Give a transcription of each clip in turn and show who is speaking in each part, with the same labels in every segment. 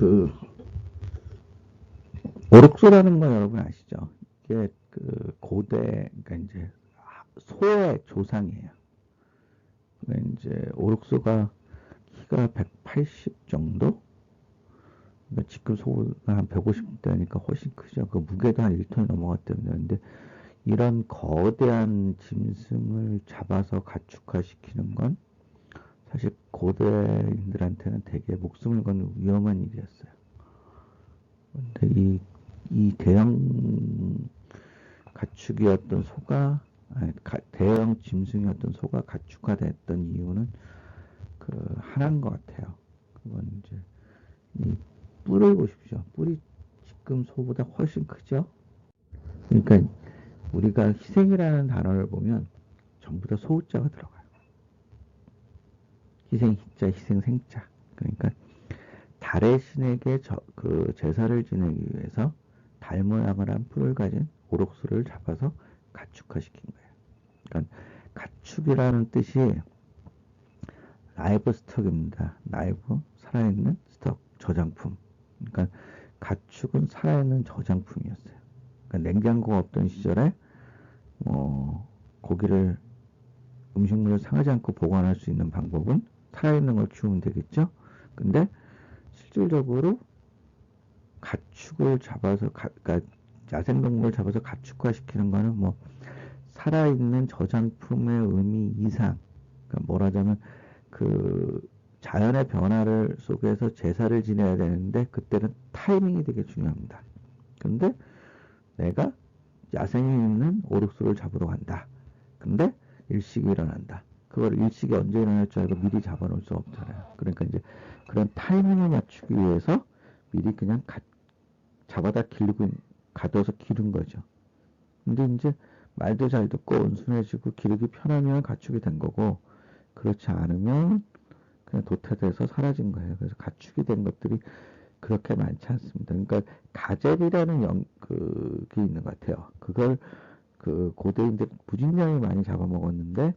Speaker 1: 그 오록소라는 거 여러분 아시죠? 이게 그 고대 그러니까 이제 소의 조상이에요. 그러니까 이제 오록소가 키가 180 정도? 그러니까 지금 소가 한 150대니까 훨씬 크죠. 그 무게도 한 1톤이 넘어갔다는데 근데 이런 거대한 짐승을 잡아서 가축화시키는 건 사실 고대인들한테는 되게 목숨을 거는 위험한 일이었어요. 근데 이, 이 대형 가축이었던 소가, 아니, 가, 대형 짐승이었던 소가 가축화 됐던 이유는 그 하나인 것 같아요. 그건 이제 이 뿔을 보십시오. 뿔이 지금 소보다 훨씬 크죠? 그러니까 우리가 희생이라는 단어를 보면 전부 다 소자가 들어가요. 희생 희자, 희생 생자. 그러니까 달의 신에게 저, 그 제사를 지내기 위해서 달 모양을 한 뿔을 가진 오록수를 잡아서 가축화시킨 거예요. 그러니까 가축이라는 뜻이 라이브 스톡입니다. 라이브 살아있는 스톡 저장품. 그러니까 가축은 살아있는 저장품이었어요. 그러니까 냉장고가 없던 시절에 뭐 고기를 음식물을 상하지 않고 보관할 수 있는 방법은 살아있는 걸 키우면 되겠죠. 근데 실질적으로 가축을 잡아서 가, 그러니까 야생동물을 잡아서 가축화시키는 거는 뭐 살아있는 저장품의 의미 이상 그러니까 뭐라자면 그 자연의 변화를 속에서 제사를 지내야 되는데 그때는 타이밍이 되게 중요합니다. 근데 내가 야생에 있는 오륙수를 잡으러 간다. 근데 일식이 일어난다. 그걸 일식이 언제 일어날 줄 알고 미리 잡아놓을 수 없잖아요. 그러니까 이제 그런 타이밍을 맞추기 위해서 미리 그냥 가, 잡아다 기르고 가둬서 기른 거죠. 근데 이제 말도 잘 듣고 온순해지고 기르기 편하면 가축이 된 거고 그렇지 않으면 그냥 도태돼서 사라진 거예요. 그래서 가축이 된 것들이 그렇게 많지 않습니다. 그러니까 가젤이라는 영, 그 게 있는 것 같아요. 그걸 그 고대인들 무진장이 많이 잡아먹었는데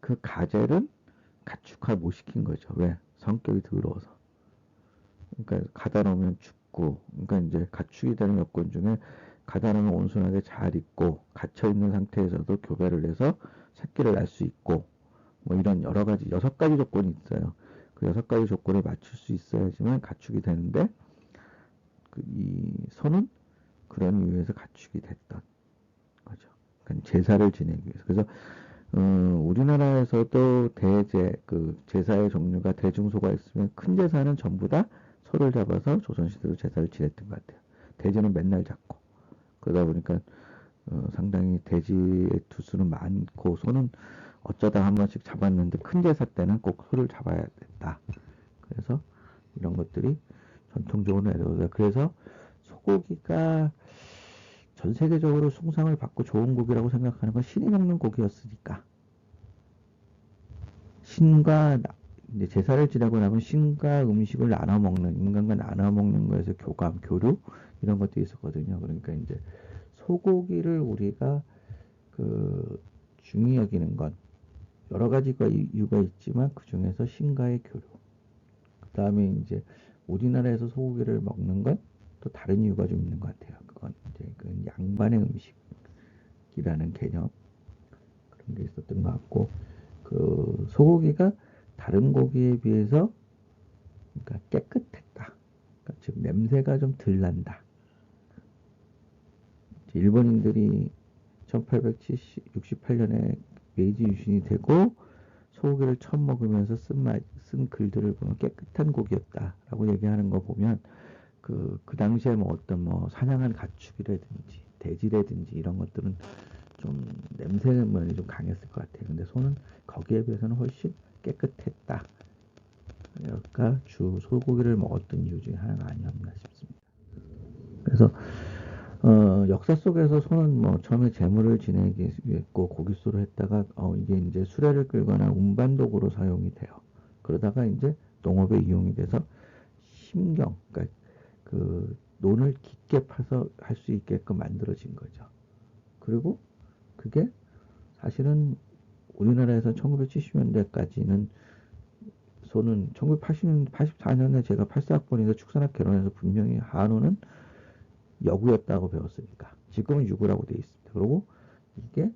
Speaker 1: 그 가젤은 가축화 못 시킨 거죠. 왜? 성격이 더러워서. 그러니까 가다 놓으면 죽고, 그러니까 이제 가축이 되는 여건 중에 가다 놓으면 온순하게 잘 있고, 갇혀 있는 상태에서도 교배를 해서 새끼를 낳을 수 있고, 뭐 이런 여러 가지, 여섯 가지 조건이 있어요. 그 여섯 가지 조건을 맞출 수 있어야지만 가축이 되는데 그 이 소는 그런 이유에서 가축이 됐던 거죠. 그러니까 제사를 지내기 위해서. 그래서 어, 우리나라에서도 대제 그 제사의 종류가 대중소가 있으면 큰 제사는 전부 다 소를 잡아서 조선시대로 제사를 지냈던 것 같아요. 대제는 맨날 잡고 그러다 보니까 어, 상당히 돼지의 두수는 많고 소는 어쩌다 한 번씩 잡았는데 큰 제사 때는 꼭 소를 잡아야 된다. 그래서 이런 것들이 전통적으로 내려오다. 그래서 소고기가 전 세계적으로 숭상을 받고 좋은 고기라고 생각하는 건 신이 먹는 고기였으니까. 신과 이제 제사를 지내고 나면 신과 음식을 나눠 먹는 인간과 나눠 먹는 거에서 교감, 교류 이런 것도 있었거든요. 그러니까 이제 소고기를 우리가 그 중히 여기는 건 여러 가지가 이유가 있지만 그 중에서 신과의 교류. 그 다음에 이제 우리나라에서 소고기를 먹는 건 또 다른 이유가 좀 있는 것 같아요. 양반의 음식이라는 개념 그런 게 있었던 것 같고 그 소고기가 다른 고기에 비해서 그러니까 깨끗했다. 그러니까 즉 냄새가 좀 덜 난다. 일본인들이 1868년에 메이지 유신이 되고 소고기를 처음 먹으면서 쓴, 말, 쓴 글들을 보면 깨끗한 고기였다라고 얘기하는 거 보면 그, 그 당시에 뭐 어떤 뭐 사냥한 가축이라든지 돼지라든지 이런 것들은 좀 냄새만이 좀 강했을 것 같아요. 근데 소는 거기에 비해서는 훨씬 깨끗했다. 그러니까 주 소고기를 먹었던 이유 중에 하나가 아니었나 싶습니다. 그래서 어, 역사 속에서 소는 뭐 처음에 재물을 지내기 위했고 고깃수로 했다가 어, 이게 이제 수레를 끌거나 운반도구로 사용이 돼요. 그러다가 이제 농업에 이용이 돼서 심경, 그러니까 그 논을 깊게 파서 할 수 있게끔 만들어진 거죠. 그리고 그게 사실은 우리나라에서 1970년대까지는 소는 1980년, 84년에 제가 84학번에서 축산학 결혼해서 분명히 한우는 여구였다고 배웠으니까. 지금은 유구라고 돼 있습니다. 그리고 이게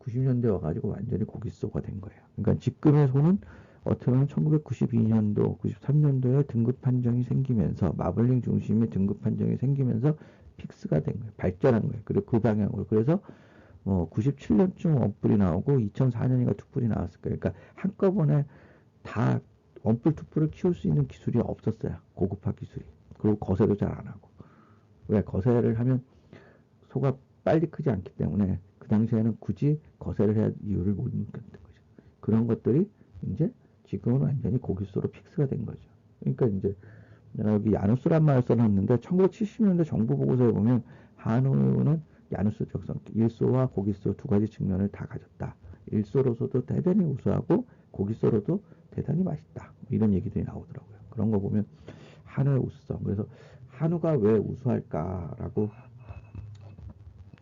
Speaker 1: 90년대 와가지고 완전히 고기소가 된 거예요. 그러니까 지금의 소는 어떻게 보면 1992년도, 93년도에 등급 판정이 생기면서 마블링 중심의 등급 판정이 생기면서 픽스가 된 거예요. 발전한 거예요. 그리고 그 방향으로. 그래서 뭐 97년쯤 원뿔이 나오고 2004년인가 투뿔이 나왔을 거예요. 그러니까 한꺼번에 다 원뿔, 투뿔을 키울 수 있는 기술이 없었어요. 고급화 기술이. 그리고 거세도 잘 안 하고. 왜 거세를 하면 소가 빨리 크지 않기 때문에 그 당시에는 굳이 거세를 해야 이유를 못 느꼈던 거죠. 그런 것들이 이제 지금은 완전히 고기수로 픽스가 된 거죠. 그러니까 이제 내가 여기 야누스란 말을 써놨는데 1970년대 정부 보고서에 보면 한우는 야누스 적성 일소와 고기소 두 가지 측면을 다 가졌다. 일소로서도 대단히 우수하고 고기소로도 대단히 맛있다. 뭐 이런 얘기들이 나오더라고요. 그런 거 보면 한우의 우수성. 그래서 한우가 왜 우수할까라고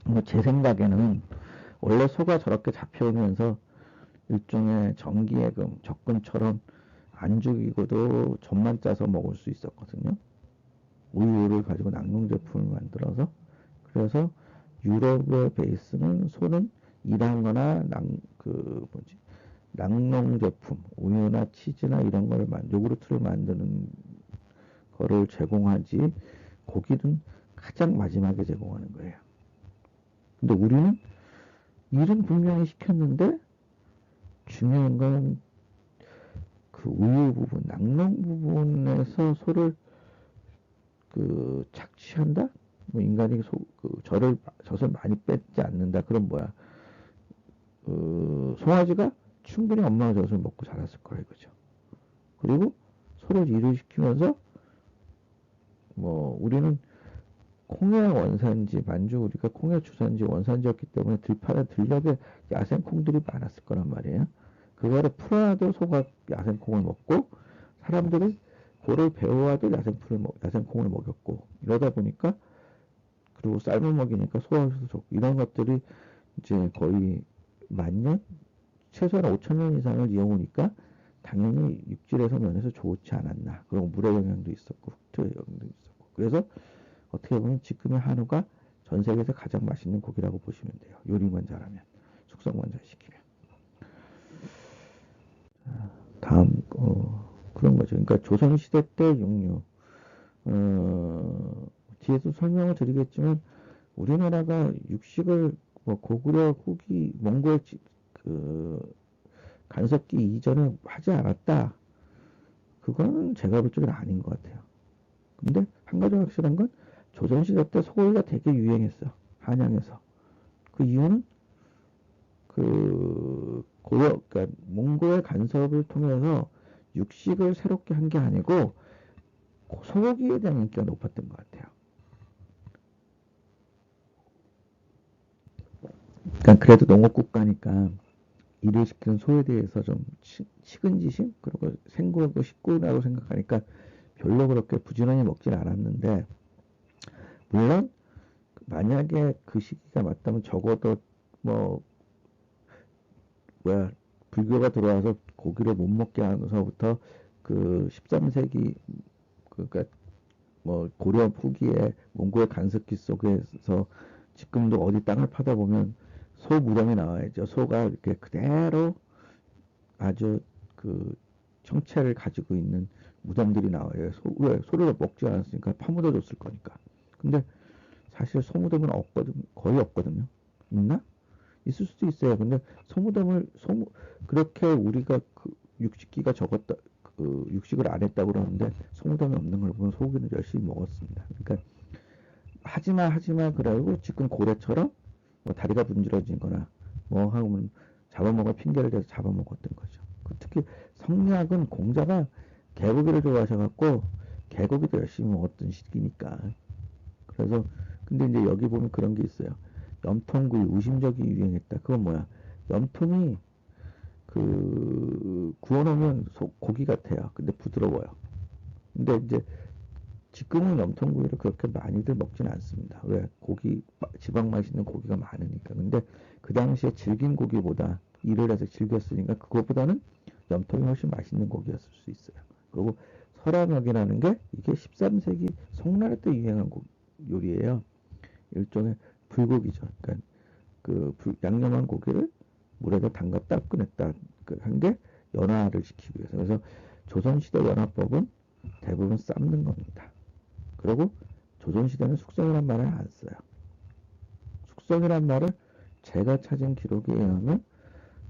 Speaker 1: 뭐제 생각에는 원래 소가 저렇게 잡혀오면서 일종의 정기예금, 적금처럼 안 죽이고도 젖만 짜서 먹을 수 있었거든요. 우유를 가지고 낙농 제품을 만들어서 그래서 유럽의 베이스는 소는 일한 거나 그 뭐지 낙농 제품, 우유나 치즈나 이런 걸 만, 요구르트를 만드는 거를 제공하지 고기는 가장 마지막에 제공하는 거예요. 근데 우리는 일은 분명히 시켰는데 중요한 건 그 우유 부분, 낙농 부분에서 소를 그 착취한다? 뭐 인간이 소, 그 젖을, 젖을 많이 뺏지 않는다. 그럼 뭐야? 그 송아지가 충분히 엄마가 젖을 먹고 자랐을 거야 이거죠. 그리고 소를 일을 시키면서 뭐 우리는 콩의 원산지, 만주 우리가 콩의 주산지, 원산지였기 때문에 들판에 들녘에 야생콩들이 많았을 거란 말이에요. 그거를 풀어놔도 소가 야생콩을 먹고 사람들이 고를 배워와도 야생풀을 먹, 야생콩을 먹였고 이러다 보니까 그리고 쌀을 먹이니까 소화도 좋고 이런 것들이 이제 거의 만년? 최소한 5천 년 이상을 이어오니까 당연히 육질에서 면에서 좋지 않았나. 그리고 물의 영향도 있었고 흙토의 영향도 있었고. 그래서 어떻게 보면 지금의 한우가 전 세계에서 가장 맛있는 고기라고 보시면 돼요. 요리만 잘하면 숙성만 잘 시키면 다음 어, 그런 거죠. 그러니까 조선 시대 때 육류 어, 뒤에서 설명을 드리겠지만 우리나라가 육식을 뭐 고구려 후기 몽골 그 간섭기 이전에 하지 않았다. 그거는 제가 볼 적은 아닌 것 같아요. 근데 한 가지 확실한 건 조선시대 때 소고기가 되게 유행했어. 한양에서. 그 이유는 그 고려, 그러니까 몽고의 간섭을 통해서 육식을 새롭게 한 게 아니고 소고기에 대한 인기가 높았던 것 같아요. 그러니까 그래도 농업국가니까 일을 시키는 소에 대해서 좀 식은지심 그리고 생고하고 식구라고 생각하니까 별로 그렇게 부지런히 먹진 않았는데 물론 만약에 그 시기가 맞다면 적어도 뭐 뭐야 불교가 들어와서 고기를 못 먹게 하면서부터 그 13세기 그러니까 뭐 고려 후기에 몽골 간섭기 속에서 지금도 어디 땅을 파다 보면 소 무덤이 나와야죠. 소가 이렇게 그대로 아주 그 정체를 가지고 있는 무덤들이 나와요. 소, 왜? 소를 먹지 않았으니까 파묻어 줬을 거니까. 근데 사실 소무덤은 없거든, 거의 없거든요. 있나? 있을 수도 있어요. 근데 소무덤을 소무 그렇게 우리가 그 육식기가 적었다, 그 육식을 안 했다고 그러는데 소무덤이 없는 걸 보면 소고기는 열심히 먹었습니다. 그러니까 하지마 하지마 그러고 지금 고래처럼 뭐 다리가 분질러진거나 뭐 하면 잡아먹을 핑계를 대서 잡아먹었던 거죠. 그 특히 성리학은 공자가 개고기를 좋아하셔갖고 개고기도 열심히 먹었던 시기니까 그래서 근데 이제 여기 보면 그런 게 있어요. 염통구이, 우심적이 유행했다. 그건 뭐야? 염통이 그 구워놓으면 소, 고기 같아요. 근데 부드러워요. 근데 이제 지금은 염통구이를 그렇게 많이들 먹지는 않습니다. 왜? 고기, 지방 맛있는 고기가 많으니까. 근데 그 당시에 질긴 고기보다 일을 해서 즐겼으니까 그것보다는 염통이 훨씬 맛있는 고기였을 수 있어요. 그리고 설화역이라는 게 이게 13세기 송나라 때 유행한 고, 요리예요. 일종의 불고기죠. 그러니까 그 불, 양념한 고기를 물에다 담갔다 꺼냈다 그한게 연화를 시키기 위해서. 그래서 조선시대 연화법은 대부분 삶는 겁니다. 그리고 조선시대는 숙성이란 말을 안 써요. 숙성이란 말을 제가 찾은 기록에 의하면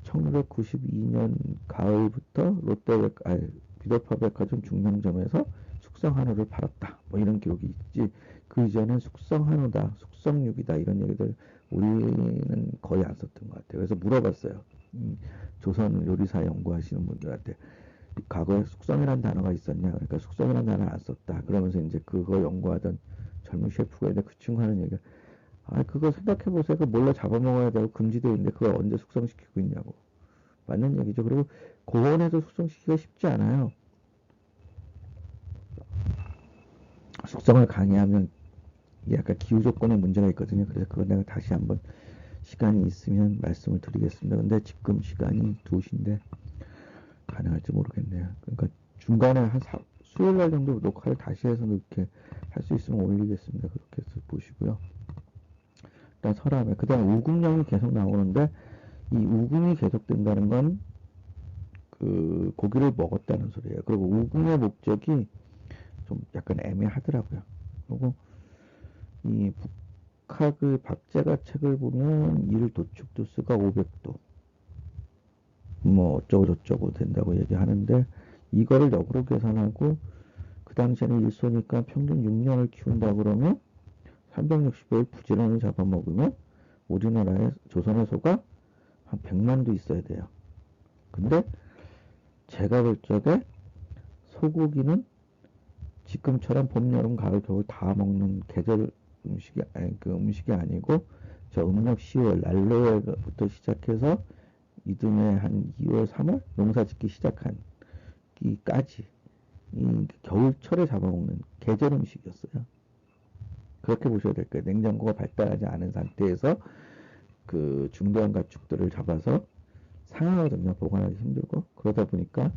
Speaker 1: 1992년 가을부터 롯데 아니, 비더파 백화점 중량점에서 숙성 한우를 팔았다. 뭐 이런 기록이 있지. 그 이전엔 숙성 한우다, 숙성육이다 이런 얘기들 우리는 거의 안 썼던 것 같아요. 그래서 물어봤어요. 음, 조선 요리사 연구하시는 분들한테 과거에 숙성이라는 단어가 있었냐? 그러니까 숙성이라는 단어를 안 썼다. 그러면서 이제 그거 연구하던 젊은 셰프가 있는데 그 친구 하는 얘기가 아 그거 생각해 보세요. 그 몰래 잡아먹어야 되고 금지되어 있는데 그걸 언제 숙성시키고 있냐고. 맞는 얘기죠. 그리고 고온에서 숙성시키기가 쉽지 않아요. 숙성을 강의하면 약간 기후 조건에 문제가 있거든요. 그래서 그거 내가 다시 한번 시간이 있으면 말씀을 드리겠습니다. 근데 지금 시간이 2시인데 가능할지 모르겠네요. 그러니까 중간에 한 사, 수요일 날 정도 녹화를 다시 해서 이렇게 할 수 있으면 올리겠습니다. 그렇게 해서 보시고요. 일단 설암에 그 다음 우궁령이 계속 나오는데 이 우궁이 계속된다는 건 그 고기를 먹었다는 소리예요. 그리고 우궁의 목적이 좀 약간 애매하더라고요. 그리고 이 북학의 박제가 책을 보면 일 도축도수가 500도 뭐 어쩌고 저쩌고 된다고 얘기하는데 이거를 역으로 계산하고 그 당시에는 일소니까 평균 6년을 키운다 그러면 360일 부지런히 잡아먹으면 우리나라의 조선의 소가 한 100만도 있어야 돼요. 근데 제가 볼 적에 소고기는 지금처럼 봄, 여름, 가을, 겨울 다 먹는 계절 음식이 아니 그 음식이 아니고 저 음력 10월 난로에부터 시작해서 이듬해 한 2월, 3월 농사짓기 시작한 기까지 이 겨울철에 잡아먹는 계절 음식이었어요. 그렇게 보셔야 될 거예요. 냉장고가 발달하지 않은 상태에서 그 중대한 가축들을 잡아서 상하거든요. 보관하기 힘들고 그러다 보니까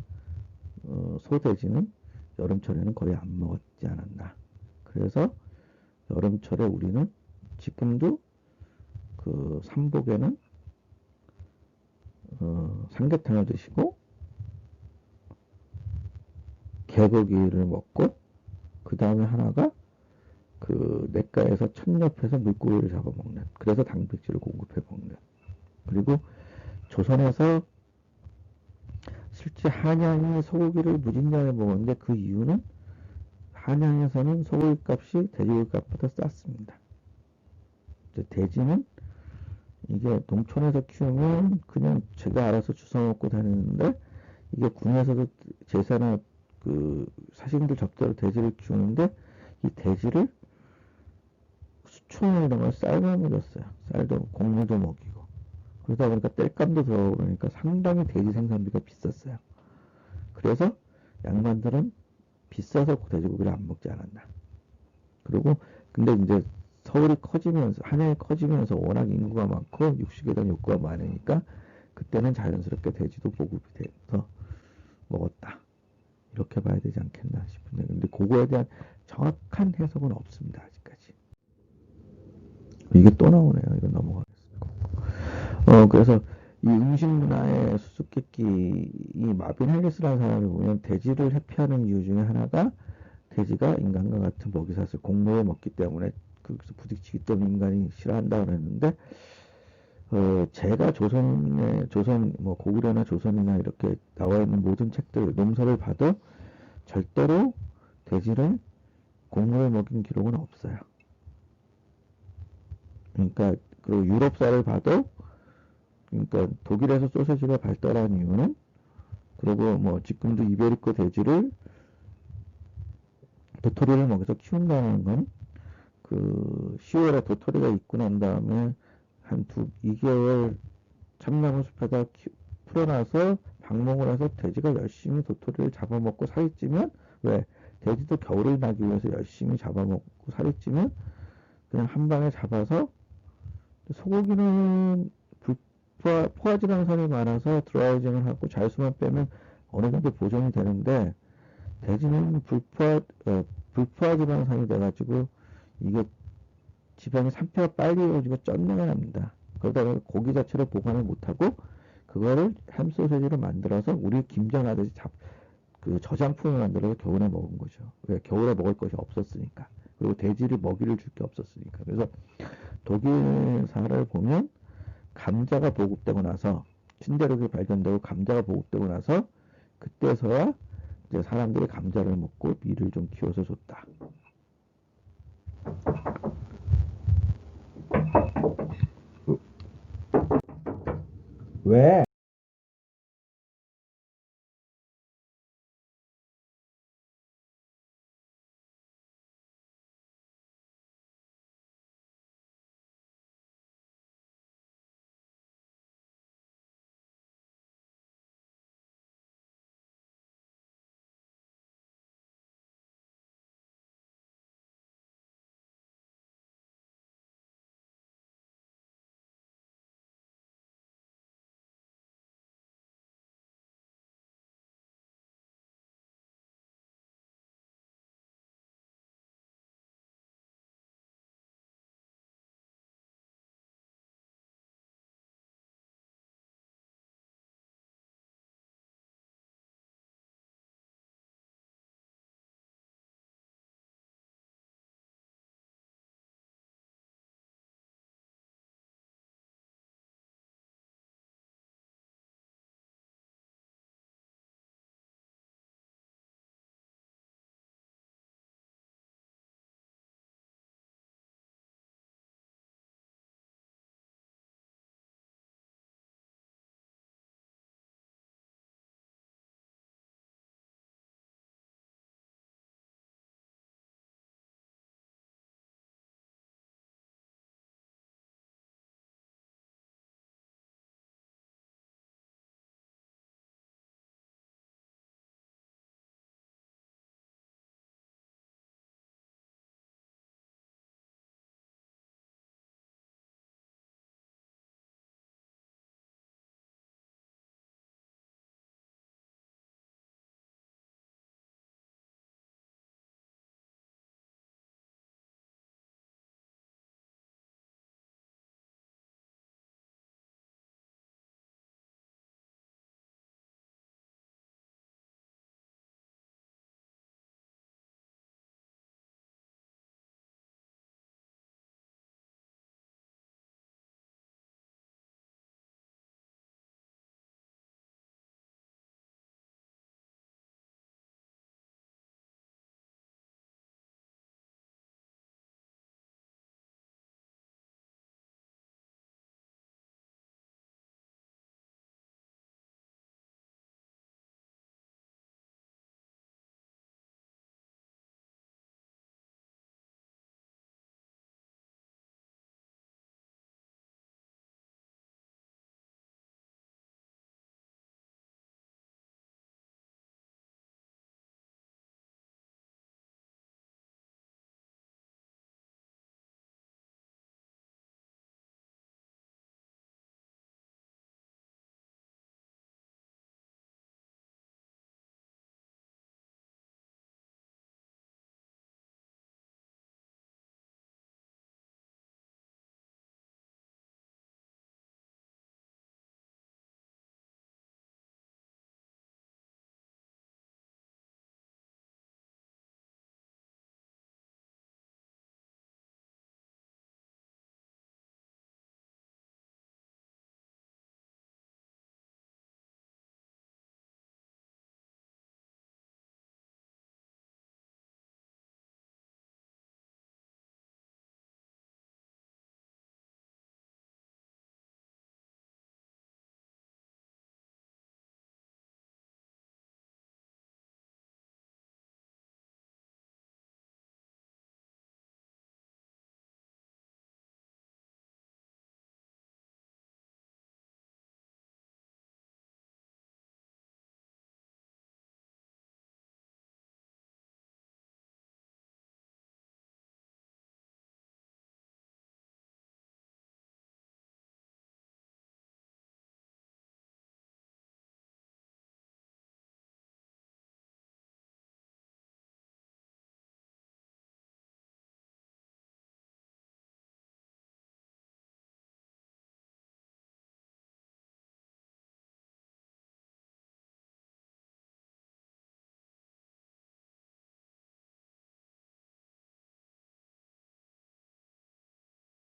Speaker 1: 어, 소돼지는 여름철에는 거의 안 먹었지 않았나. 그래서 여름철에 우리는 지금도 그 삼복에는 어, 삼계탕을 드시고 개고기를 먹고 그 다음에 하나가 그 냇가에서 천옆에서 물고기를 잡아먹는 그래서 단백질을 공급해 먹는. 그리고 조선에서 실제 한양이 소고기를 무진장에 먹었는데 그 이유는 한양에서는 소고기 값이 돼지고기 값보다 쌌습니다. 돼지는 이게 농촌에서 키우면 그냥 제가 알아서 주워 먹고 다니는데 이게 군에서도 제사나 그 사신들 접대로 돼지를 키우는데 이 돼지를 수초나 이런 걸 쌀만 먹였어요. 쌀도 곡물도 먹이고 그러다 보니까 땔감도 들어오고 그러니까 상당히 돼지 생산비가 비쌌어요. 그래서 양반들은 비싸서 돼지고기를 안 먹지 않았나. 그리고 근데 이제 서울이 커지면서 한양이 커지면서 워낙 인구가 많고 육식에 대한 욕구가 많으니까 그때는 자연스럽게 돼지도 보급이 돼서 먹었다. 이렇게 봐야 되지 않겠나 싶은데 근데 그거에 대한 정확한 해석은 없습니다. 아직까지. 이게 또 나오네요. 이거 넘어가겠습니다. 어 그래서 이 음식 문화의 수수께끼 이 마빈 헬리스라는 사람을 보면 돼지를 회피하는 이유 중에 하나가 돼지가 인간과 같은 먹이사슬 공모에 먹기 때문에 거기서 부딪히기 때문에 인간이 싫어한다 그랬는데 어, 제가 조선의 조선 뭐 고구려나 조선이나 이렇게 나와 있는 모든 책들 농서를 봐도 절대로 돼지를 공물에 먹인 기록은 없어요. 그러니까 그 유럽사를 봐도 그러니까 독일에서 소세지가 발달한 이유는 그리고 뭐 지금도 이베리코 돼지를 도토리를 먹여서 키운다는 건 그 10월에 도토리가 있고 난 다음에 한 두, 2개월 참나무 숲에다 키, 풀어놔서 방목을 해서 돼지가 열심히 도토리를 잡아먹고 살이 찌면 왜? 돼지도 겨울을 나기 위해서 열심히 잡아먹고 살이 찌면 그냥 한 방에 잡아서 소고기는 포화, 포화지방산이 많아서 드라이징을 하고 잘수만 빼면 어느 정도 보존이 되는데 돼지는 불포화 어, 불포화 지방산이 돼가지고 이게 지방이 산패가 빨리 이루어지고 쩐내가 납니다. 그러다가 고기 자체를 보관을 못하고 그거를 햄 소세지로 만들어서 우리 김장하듯이 잡, 그 저장품을 만들어서 겨울에 먹은 거죠. 왜 겨울에 먹을 것이 없었으니까. 그리고 돼지를 먹이를 줄 게 없었으니까. 그래서 독일 사례를 보면 감자가 보급되고 나서 신대륙이 발견되고 감자가 보급되고 나서 그때서야 이제 사람들이 감자를 먹고 밀을 좀 키워서 줬다.
Speaker 2: 왜?